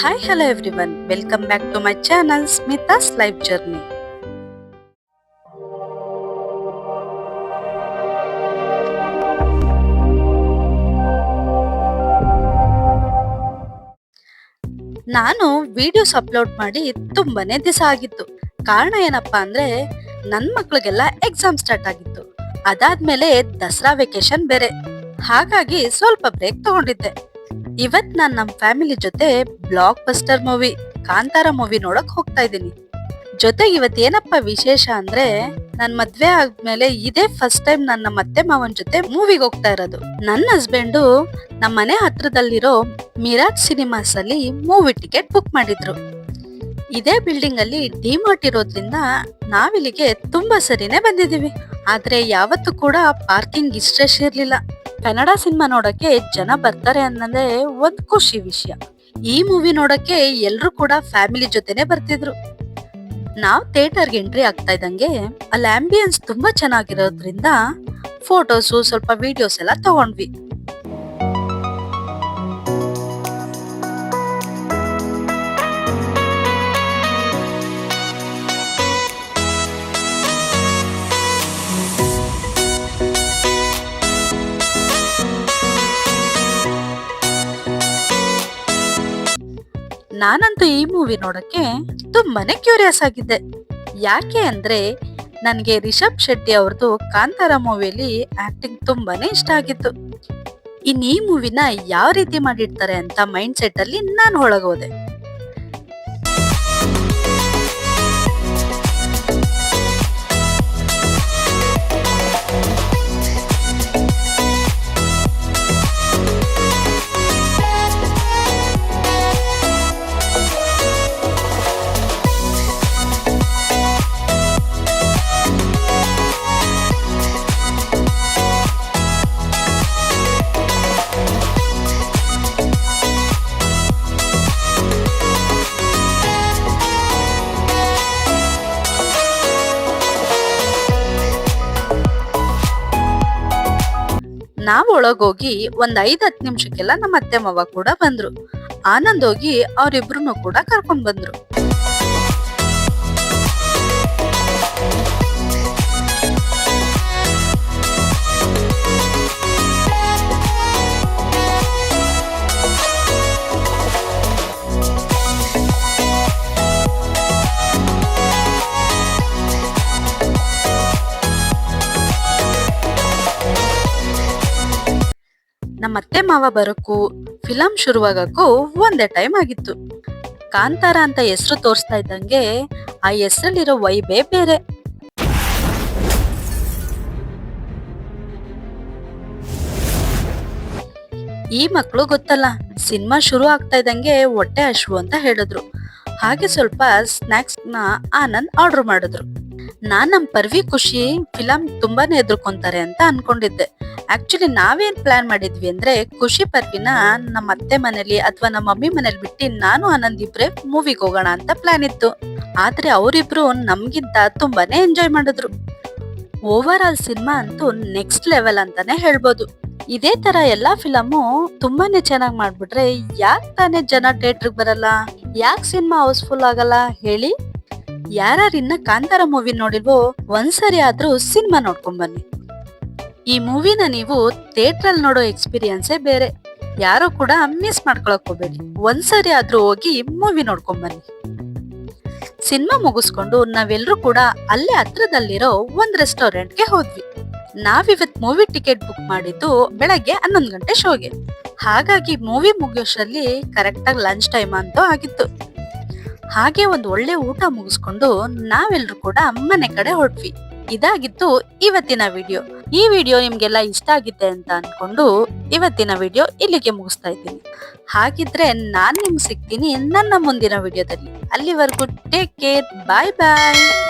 Hi hello everyone welcome back to my channel Smita's life journey ನಾನು videos upload ಮಾಡಿ ತುಂಬಾನೇ ದಿವಸ ಆಗಿತ್ತು. ಕಾರಣ ಏನಪ್ಪಾ ಅಂದ್ರೆ, ನನ್ ಮಕ್ಳಿಗೆಲ್ಲ ಎಕ್ಸಾಮ್ ಸ್ಟಾರ್ಟ್ ಆಗಿತ್ತು. ಅದಾದ್ಮೇಲೆ ದಸರಾ ವೆಕೇಶನ್ ಬೇರೆ. ಹಾಗಾಗಿ ಸ್ವಲ್ಪ ಬ್ರೇಕ್ ತಗೊಂಡಿದ್ದೆ. ಇವತ್ ನಾನ್ ನಮ್ ಫ್ಯಾಮಿಲಿ ಜೊತೆ blockbuster movie, Kantara movie ನೋಡಕ್ ಹೋಗ್ತಾ ಇದ್ದೀನಿ. ಜೊತೆಗೆ ಇವತ್ ಏನಪ್ಪ ವಿಶೇಷ ಅಂದ್ರೆ, ನನ್ ಮದ್ವೆ ಆದ್ಮೇಲೆ ಇದೇ ಫಸ್ಟ್ ಟೈಮ್ ನನ್ನ ಮತ್ತೆ ಮಾವನ್ ಜೊತೆ ಮೂವಿಗೆ ಹೋಗ್ತಾ ಇರೋದು. ನನ್ನ ಹಸ್ಬೆಂಡು ನಮ್ಮ ಮನೆ ಹತ್ರದಲ್ಲಿರೋ ಮಿರಾಜ್ ಸಿನಿಮಾಸ್ ಅಲ್ಲಿ ಮೂವಿ ಟಿಕೆಟ್ ಬುಕ್ ಮಾಡಿದ್ರು. ಇದೇ ಬಿಲ್ಡಿಂಗ್ ಅಲ್ಲಿ ಡಿಮಾರ್ಟ್ ಇರೋದ್ರಿಂದ ನಾವಿಲ್ಲಿಗೆ ತುಂಬಾ ಸರಿನೇ ಬಂದಿದೀವಿ ಆದ್ರೆ ಯಾವತ್ತೂ ಕೂಡ ಪಾರ್ಕಿಂಗ್ ಇಷ್ಟ ಇರ್ಲಿಲ್ಲ. ಕನ್ನಡ ಸಿನಿಮಾ ನೋಡಕ್ಕೆ ಜನ ಬರ್ತಾರೆ ಅನ್ನೋದೇ ಒಂದ್ ಖುಷಿ ವಿಷಯ. ಈ ಮೂವಿ ನೋಡಕ್ಕೆ ಎಲ್ರು ಕೂಡ ಫ್ಯಾಮಿಲಿ ಜೊತೆನೆ ಬರ್ತಿದ್ರು. ನಾವ್ ಥಿಯೇಟರ್ಗೆ ಎಂಟ್ರಿ ಆಗ್ತಾ ಇದ್ದಂಗೆ ಅಲ್ಲಿ ಆಂಬಿಯನ್ಸ್ ತುಂಬಾ ಚೆನ್ನಾಗಿರೋದ್ರಿಂದ ಫೋಟೋಸು ಸ್ವಲ್ಪ ವಿಡಿಯೋಸ್ ಎಲ್ಲ ತಗೊಂಡ್ವಿ. ನಾನಂತೂ ಈ ಮೂವಿ ನೋಡಕ್ಕೆ ತುಂಬಾನೇ ಕ್ಯೂರಿಯಸ್ ಆಗಿದ್ದೆ. ಯಾಕೆ ಅಂದ್ರೆ ನನಗೆ ರಿಷಬ್ ಶೆಟ್ಟಿ ಅವ್ರದ್ದು ಕಾಂತಾರ ಮೂವಿಯಲ್ಲಿ ಆಕ್ಟಿಂಗ್ ತುಂಬಾನೇ ಇಷ್ಟ ಆಗಿತ್ತು. ಇನ್ ಈ ಮೂವಿನ ಯಾವ ರೀತಿ ಮಾಡಿರ್ತಾರೆ ಅಂತ ಮೈಂಡ್ ಸೆಟ್ ಅಲ್ಲಿ ನಾನು ಒಳಗೋದೆ ನಾವ್ ಒಳಗೋಗಿ ಒಂದ್ ಐದ್ ಹತ್ತು ನಿಮಿಷಕ್ಕೆಲ್ಲ ನಮ್ಮ ಅತ್ತೆ ಮಾವ ಕೂಡ ಬಂದ್ರು. ಆನಂದ್ ಹೋಗಿ ಅವ್ರಿಬ್ರು ಕೂಡ ಕರ್ಕೊಂಡ್ ಬಂದ್ರು. ನಮ್ಮ ಅತ್ತೆ ಮಾವ ಬರೋಕ್ಕೂ ಫಿಲಂ ಶುರುವಾಗಕ್ಕೂ ಒಂದೇ ಟೈಮ್ ಆಗಿತ್ತು. ಕಾಂತಾರ ಅಂತ ಹೆಸರು ತೋರಿಸ್ತಾ ಇದ್ದಂಗೆ ಆ ಹೆಸರಲ್ಲಿರೋ ವೈಬೇ ಬೇರೆ. ಈ ಮಕ್ಕಳು ಗೊತ್ತಲ್ಲ, ಸಿನಿಮಾ ಶುರು ಆಗ್ತಾ ಇದ್ದಂಗೆ ಹೊಟ್ಟೆ ಹಶು ಅಂತ ಹೇಳಿದ್ರು. ಹಾಗೆ ಸ್ವಲ್ಪ ಸ್ನಾಕ್ಸ್ನ ಆನಂದ್ ಆರ್ಡರ್ ಮಾಡಿದ್ರು. ನಾನ್ ನಮ್ ಪರ್ವಿ ಖುಷಿ ಫಿಲಂ ತುಂಬಾನೇ ಎದುರ್ಕೊಂತಾರೆ ಅಂತ ಅನ್ಕೊಂಡಿದ್ದೆ. ಆಕ್ಚುಲಿ ನಾವೇನ್ ಪ್ಲಾನ್ ಮಾಡಿದ್ವಿ ಅಂದ್ರೆ ಖುಷಿ ಪರ್ವಿನ ನಮ್ಮ ಅತ್ತೆ ಮನೇಲಿ ಅಥವಾ ನಮ್ಮ ಮಮ್ಮಿ ಮನೇಲಿ ಬಿಟ್ಟು ನಾನು ಆನಂದ್ ಇಬ್ರೆ ಮೂವಿಗೆ ಹೋಗೋಣ ಅಂತ ಪ್ಲಾನ್ ಇತ್ತು. ಆದ್ರೆ ಅವರಿಬ್ರು ನಮ್ಗಿಂತ ತುಂಬಾನೇ ಎಂಜಾಯ್ ಮಾಡಿದ್ರು. ಓವರ್ ಆಲ್ ಸಿನಿಮಾ ಅಂತೂ ನೆಕ್ಸ್ಟ್ ಲೆವೆಲ್ ಅಂತಾನೆ ಹೇಳ್ಬೋದು. ಇದೇ ತರ ಎಲ್ಲಾ ಫಿಲಮು ತುಂಬಾನೇ ಚೆನ್ನಾಗಿ ಮಾಡ್ಬಿಟ್ರೆ ಯಾಕೆ ತಾನೇ ಜನ ಥಿಯೇಟರ್ಗೆ ಬರಲ್ಲ? ಯಾಕೆ ಸಿನಿಮಾ ಹೌಸ್ಫುಲ್ ಆಗಲ್ಲ? ಹೇಳಿ. ಯಾರ್ಯಾರು ಇನ್ನ ಕಾಂತಾರ ಮೂವಿ ನೋಡಿಲ್ವೋ, ಒಂದ್ಸರಿ ಆದ್ರೂ ಸಿನಿಮಾ ನೋಡ್ಕೊಂಡ್ ಬನ್ನಿ. ಈ ಮೂವಿನ ನೀವು ಥಿಯೇಟರ್ ಅಲ್ಲಿ ನೋಡೋ ಎಕ್ಸ್ಪೀರಿಯನ್ಸೇ ಬೇರೆ. ಯಾರು ಕೂಡ ಮಿಸ್ ಮಾಡ್ಕೊಳಕ್ ಹೋಗ್ಬೇಡಿ. ಒಂದ್ಸರಿ ಆದ್ರೂ ಹೋಗಿ ಮೂವಿ ನೋಡ್ಕೊಂಡ್ ಬನ್ನಿ. ಸಿನಿಮಾ ಮುಗಿಸ್ಕೊಂಡು ನಾವೆಲ್ಲರೂ ಕೂಡ ಅಲ್ಲೇ ಹತ್ರದಲ್ಲಿರೋ ಒಂದ್ ರೆಸ್ಟೋರೆಂಟ್ಗೆ ಹೋದ್ವಿ. ನಾವಿವತ್ ಮೂವಿ ಟಿಕೆಟ್ ಬುಕ್ ಮಾಡಿದ್ದು ಬೆಳಗ್ಗೆ ಹನ್ನೊಂದು ಗಂಟೆ ಶೋಗೆ. ಹಾಗಾಗಿ ಮೂವಿ ಮುಗಿಯೋಷ್ಟರಲ್ಲಿ ಕರೆಕ್ಟಾಗಿ ಲಂಚ್ ಟೈಮ್ ಅಂತೂ ಆಗಿತ್ತು. ಹಾಗೆ ಒಂದ್ ಒಳ್ಳೆ ಊಟ ಮುಗಿಸ್ಕೊಂಡು ನಾವೆಲ್ಲರೂ ಕೂಡ ಮನೆ ಕಡೆ ಹೊರಟ್ವಿ. ಇದಾಗಿತ್ತು ಇವತ್ತಿನ ವಿಡಿಯೋ. ಈ ವಿಡಿಯೋ ನಿಮ್ಗೆಲ್ಲ ಇಷ್ಟ ಆಗಿದೆ ಅಂತ ಅನ್ಕೊಂಡು ಇವತ್ತಿನ ವಿಡಿಯೋ ಇಲ್ಲಿಗೆ ಮುಗಿಸ್ತಾ ಇದ್ದೀನಿ. ಹಾಗಿದ್ರೆ ನಾನ್ ನಿಮ್ಗೆ ಸಿಗ್ತೀನಿ ನನ್ನ ಮುಂದಿನ ವಿಡಿಯೋದಲ್ಲಿ. ಅಲ್ಲಿವರೆಗೂ ಟೇಕ್ ಕೇರ್ ಬಾಯ್ ಬಾಯ್